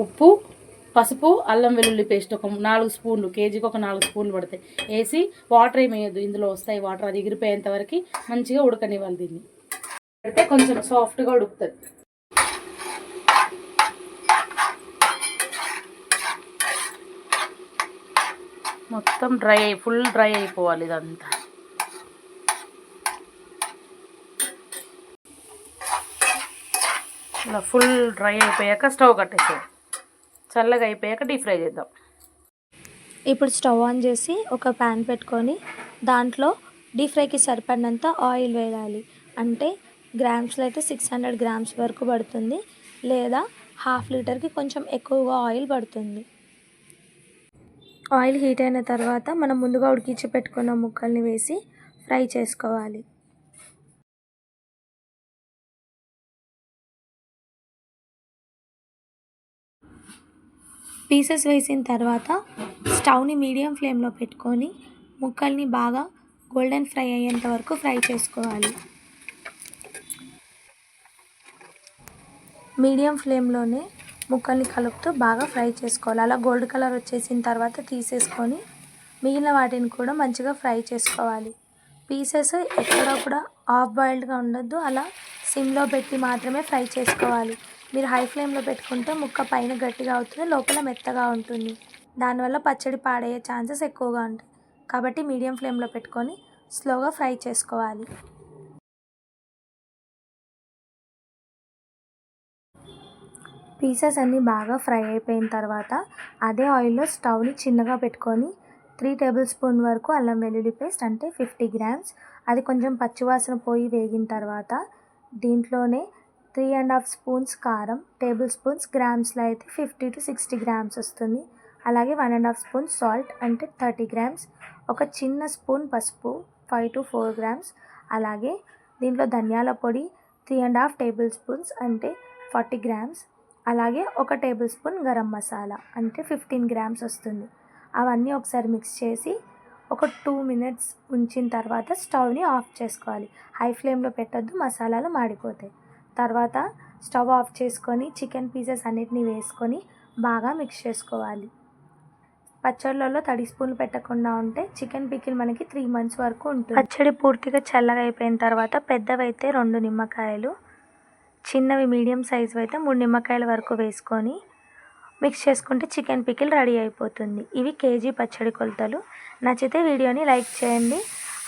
ఉప్పు పసుపు అల్లం వెల్లుల్లి పేస్ట్ ఒక నాలుగు స్పూన్లు కేజీకి ఒక నాలుగు స్పూన్లు పడతాయి. వేసి వాటర్ ఏమేయద్దు వేయద్దు ఇందులో వస్తాయి వాటర్. అది ఎగిరిపోయేంత వరకు మంచిగా ఉడకనివ్వాలి దీన్ని. పెడితే కొంచెం సాఫ్ట్గా ఉడుకుతుంది. మొత్తం డ్రై అయి ఫుల్ డ్రై అయిపోవాలి ఇదంతా. ఇలా ఫుల్ డ్రై అయిపోయాక స్టవ్ కట్టేసేది చల్లగా అయిపోయాక డీప్ ఫ్రై చేద్దాం. ఇప్పుడు స్టవ్ ఆన్ చేసి ఒక ప్యాన్ పెట్టుకొని దాంట్లో డీప్ ఫ్రైకి సరిపడినంత ఆయిల్ వేయాలి. అంటే గ్రామ్స్లో అయితే సిక్స్ హండ్రెడ్ గ్రామ్స్ వరకు పడుతుంది. లేదా హాఫ్ లీటర్కి కొంచెం ఎక్కువగా ఆయిల్ పడుతుంది. ఆయిల్ హీట్ అయిన తర్వాత మనం ముందుగా ఉడికించి పెట్టుకున్న ముక్కల్ని వేసి ఫ్రై చేసుకోవాలి. పీసెస్ వేసిన తర్వాత స్టవ్ని మీడియం ఫ్లేమ్లో పెట్టుకొని ముక్కల్ని బాగా గోల్డెన్ ఫ్రై అయ్యేంత వరకు ఫ్రై చేసుకోవాలి. మీడియం ఫ్లేమ్లోనే ముక్కల్ని కలుపుతూ బాగా ఫ్రై చేసుకోవాలి. అలా గోల్డ్ కలర్ వచ్చేసిన తర్వాత తీసేసుకొని మిగిలిన వాటిని కూడా మంచిగా ఫ్రై చేసుకోవాలి. పీసెస్ ఎక్కడ కూడా ఆఫ్ బాయిల్డ్గా ఉండొద్దు. అలా సిమ్లో పెట్టి మాత్రమే ఫ్రై చేసుకోవాలి. మీరు హై ఫ్లేమ్లో పెట్టుకుంటే ముక్క పైన గట్టిగా అవుతుంది లోపల మెత్తగా ఉంటుంది. దానివల్ల పచ్చడి పాడయ్యే ఛాన్సెస్ ఎక్కువగా ఉంటాయి. కాబట్టి మీడియం ఫ్లేమ్లో పెట్టుకొని స్లోగా ఫ్రై చేసుకోవాలి. పీసెస్ అన్నీ బాగా ఫ్రై అయిపోయిన తర్వాత అదే ఆయిల్లో స్టవ్ని చిన్నగా పెట్టుకొని త్రీ టేబుల్ స్పూన్ వరకు అల్లం వెల్లుల్లి పేస్ట్ అంటే ఫిఫ్టీ గ్రామ్స్. అది కొంచెం పచ్చివాసన పోయి వేగిన తర్వాత దీంట్లోనే త్రీ అండ్ హాఫ్ స్పూన్స్ కారం టేబుల్ స్పూన్స్ గ్రామ్స్లో అయితే ఫిఫ్టీ టు సిక్స్టీ గ్రామ్స్ వస్తుంది. అలాగే one and half spoon salt అంటే థర్టీ గ్రామ్స్ ఒక చిన్న స్పూన్ పసుపు ఫైవ్ టు ఫోర్ గ్రామ్స్ అలాగే దీంట్లో ధనియాల పొడి three and half table spoons అంటే ఫార్టీ గ్రామ్స్ అలాగే ఒక టేబుల్ స్పూన్ గరం మసాలా అంటే ఫిఫ్టీన్ గ్రామ్స్ వస్తుంది. అవన్నీ ఒకసారి మిక్స్ చేసి ఒక టూ మినిట్స్ ఉంచిన తర్వాత స్టవ్ని ఆఫ్ చేసుకోవాలి. హై ఫ్లేమ్లో పెట్టొద్దు మసాలాలు మాడిపోతాయి. తర్వాత స్టవ్ ఆఫ్ చేసుకొని చికెన్ పీసెస్ అన్నిటిని వేసుకొని బాగా మిక్స్ చేసుకోవాలి. పచ్చళ్ళలో తడి స్పూన్లు పెట్టకుండా ఉంటే చికెన్ పికిల్ మనకి త్రీ మంత్స్ వరకు ఉంటుంది. పచ్చడి పూర్తిగా చల్లగా అయిపోయిన తర్వాత పెద్దవైతే రెండు నిమ్మకాయలు చిన్నవి మీడియం సైజు అయితే మూడు నిమ్మకాయల వరకు వేసుకొని మిక్స్ చేసుకుంటే చికెన్ పికిల్ రెడీ అయిపోతుంది. ఇవి కేజీ పచ్చడి కొలతలు. నచ్చితే వీడియోని లైక్ చేయండి.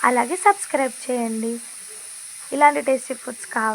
అలాగే సబ్స్క్రైబ్ చేయండి. ఇలాంటి టేస్టీ ఫుడ్స్ కావాలి.